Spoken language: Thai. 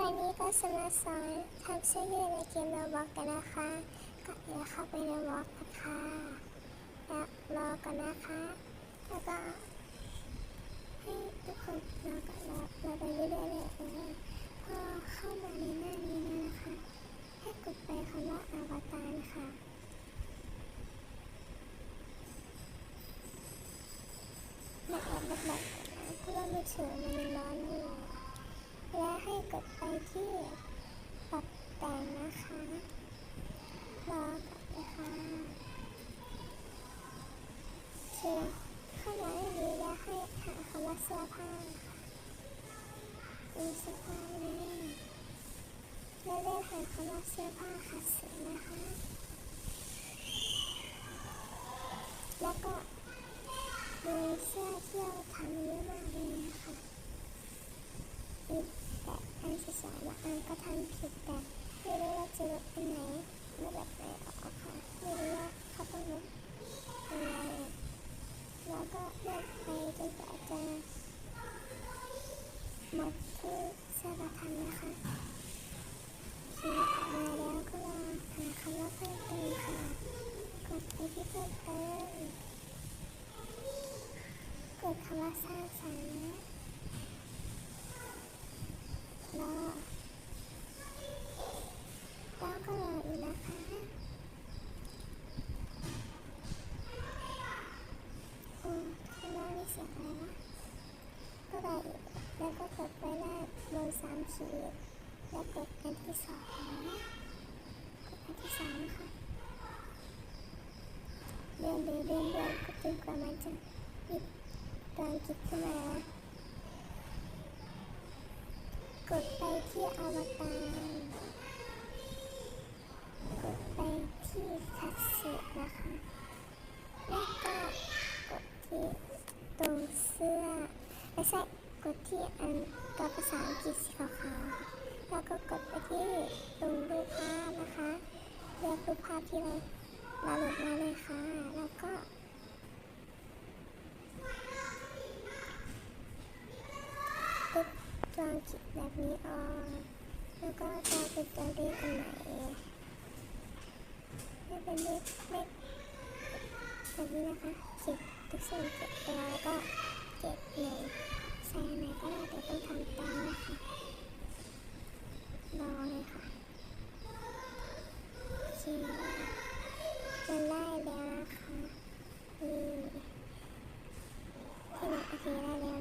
วันนี้ก็จะมาสอนทำเสื้อยืดในเกมโรบอกกันนะคะก็เดี๋ยวเข้าไปในวอล์กนะคะแล้วรอกันนะคะ แล้วก็ให้ทุกคนรอกันรอรอไปเรื่อยๆเลยนะพอเข้ามาในหน้านี้นะคะให้กดไปคำว่าอวตารค่ะแบบแบบแบบแบบนะเพราะว่ามือถือมันยังร้อนอยู่ และให้ กดไปที่ปรับแต่งนะคะรอก่อนนะคะโอเคเข้ามาในนี้แล้วให้หาคำว่าเสื้อผ้าค่ะมีเสื้อผ้าไหมแล้วเลือกหาคำว่าเสื้อผ้าขัดสีนะคะ แล้วก็มีเสื้อที่เราทำเยอะมากเลยนะคะ อีกแต่ อันที่สองว่าอันก็ทำผิดแต่ไม่รู้ว่าจะลบอันไหนลบแบบไหนออกค่ะไม่รู้ว่าเขาต้องลบอะไรแล้วก็เลือกไปจนกว่าจะหมดที่สื้อประทันนะคะขีดออกมาแล้วก็รอหาคำว่าเพิ่มเติมค่ะกดไปที่เพิ่มเติมกดคำว่าสร้างสรรค์ รอแล้วก็รออีกนะคะ โอ้ข้างล่างนี่เสียงอะไรวะก็รออีกแล้วก็กดไปหน้าบนสามขีดแล้วกดอันที่สองนะกดอันที่สองค่ะเดินเดินเดินเดินก็จนกว่ามันจะปิดตอนกิดขึ้นมา กดไปที่อวตารกดไปที่คัตสึนะคะ แล้วก็กดที่ตรงเสื้อไม่ใช่กดที่อันกับภาษาอังกฤษสีขาวๆแล้วก็กดไปที่ตรงรูปภาพนะคะเลือกรูปภาพที่เราเราหลุดมาเลยค่ะ แล้วก็ ความคิดแบบนี้ออก แล้วก็จะเป็นตัวเลขกันใหม่จะเป็นเลขเลขแบบนี้นะคะเจ็ดทุกส่วนเจ็ดตัวแล้วก็เจ็บหนึ่งใส่ไหนก็ได้แต่ต้องทำตามนะคะรอเลยค่ะเจ็จนได้แล้วนะคะนี่ที่เราโอเคได้แล้ว